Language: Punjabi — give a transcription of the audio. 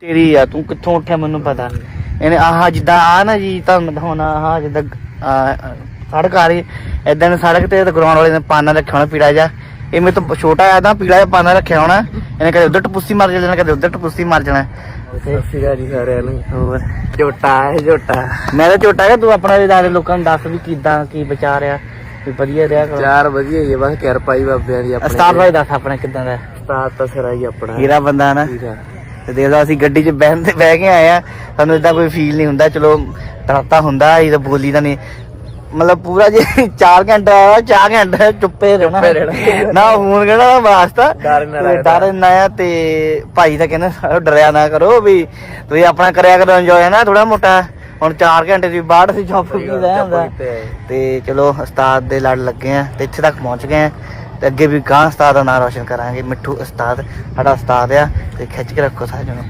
ਤੇਰੀ ਆ ਤੂੰ ਕਿੱਥੋਂ ਉੱਠਿਆ ਮੈਨੂੰ ਪਤਾ ਇਹਨੇ ਆਹ ਜਿੱਦਾਂ ਆ ਨਾ ਜੀ ਤੁਹਾਨੂੰ ਦਿਖਾਉਣਾ ਆਹ ਜਿੱਦਾਂ ਆਹ, ਸੜਕ ਆ ਰਹੀ ਐਦਾਂ ਨੇ ਸੜਕ ਤੇ ਗਰਾਊਂਡ ਵਾਲੇ ਨੇ ਪਾਨਾ ਰੱਖਿਆ ਹੋਣਾ ਪੀੜਾ ਜਾ ਇਹ ਮੇਰੇ ਤੋਂ ਛੋਟਾ ਆ ਤਾਂ ਪੀੜਾ ਜਿਹਾ ਪਾਨਾ ਰੱਖਿਆ ਹੋਣਾ। ਇਹਨੇ ਕਦੇ ਉਧਰ ਟਪੂਸੀ ਮਾਰ ਜਾਣਾ ਕਦੇ ਉਧਰ ਟਪੂਸੀ ਮਾਰ ਜਾਣਾ। ਸਸਿਆ ਜੀ ਸਾਰਿਆਂ ਨੂੰ ਹੋਰ ਝੋਟਾ ਹੈ ਝੋਟਾ। ਮੈਂ ਤਾਂ ਛੋਟਾ ਹੈ ਤੂੰ ਆਪਣਾ ਲੋਕਾਂ ਨੂੰ ਦੱਸ ਵੀ ਕਿਦਾਂ ਕੀ ਵਿਚਾਰ ਆ ਵੀ ਵਧੀਆ ਰਿਹਾ ਕਰੋ। ਚਾਰ ਵਧੀਆ ਹੀ ਬਸ ਕਿਰਪਾ ਹੀ ਬਾਬਿਆਂ ਦੀ ਉਸਤਾਦ ਭਾਈ ਦੱਸ ਆਪਣਾ ਕਿਦਾਂ ਦਾ ਉਸਤਾਦ ਤਾਂ ਸਿਰਾ ਹੀ ਆਪਣਾ। ਹੀਰਾ ਬੰਦਾ ਨਾ। ਹੀਰਾ। ਤੇ ਦੇਖ ਲਓ ਅਸੀਂ ਗੱਡੀ 'ਚ ਬਹਿੰਦੇ ਬਹਿ ਕੇ ਆਏ ਆ। ਸਾਨੂੰ ਇਦਾਂ ਕੋਈ ਫੀਲ ਨਹੀਂ ਹੁੰਦਾ ਚਲੋ ਡਰਤਾ ਹੁੰਦਾ ਇਹ ਤਾਂ ਬੋਲੀ ਦਾ ਨਹੀਂ। ਮਤਲਬ ਪੂਰਾ ਜੇ 4 ਘੰਟੇ ਆਇਆ 4 ਘੰਟੇ ਚੁੱਪੇ ਰਹਿਣਾ। ਨਾ ਫੋਨ ਕਿਹੜਾ ਨਾ ਵਾਸਤਾ? ਡਰ ਨਾ ਤੇ ਆ ਤੇ ਭਾਈ ਤਾਂ ਕਹਿੰਦਾ ਡਰਿਆ ਨਾ ਕਰੋ ਵੀ ਤੁਸੀਂ ਆਪਣਾ ਕਰਿਆ ਕਰੋ ਇੰਜੋਏ ਨਾ ਥੋੜਾ ਮੋਟਾ। ਹੁਣ 4 ਘੰਟੇ ਦੀ ਬਾਅਦ ਅਸੀਂ ਚੁੱਪ ਕੀ ਰਹਿ ਹੁੰਦਾ ਤੇ ਚਲੋ ਉਸਤਾਦ ਦੇ ਲੜ ਲੱਗੇ ਆ ਤੇ ਇੱਥੇ ਤੱਕ ਪਹੁੰਚ ਗਏ ਆ। ਤੇ ਅੱਗੇ ਵੀ ਗਾਂ ਉਸਤਾਦ ਦਾ ਨਾਮ ਰੋਸ਼ਨ ਕਰਾਂਗੇ, ਮਿੱਠੂ ਉਸਤਾਦ, ਸਾਡਾ ਉਸਤਾਦ ਆ, ਤੇ ਖਿੱਚ ਕੇ ਰੱਖੋ ਸਾਰੇ ਜਣੋ।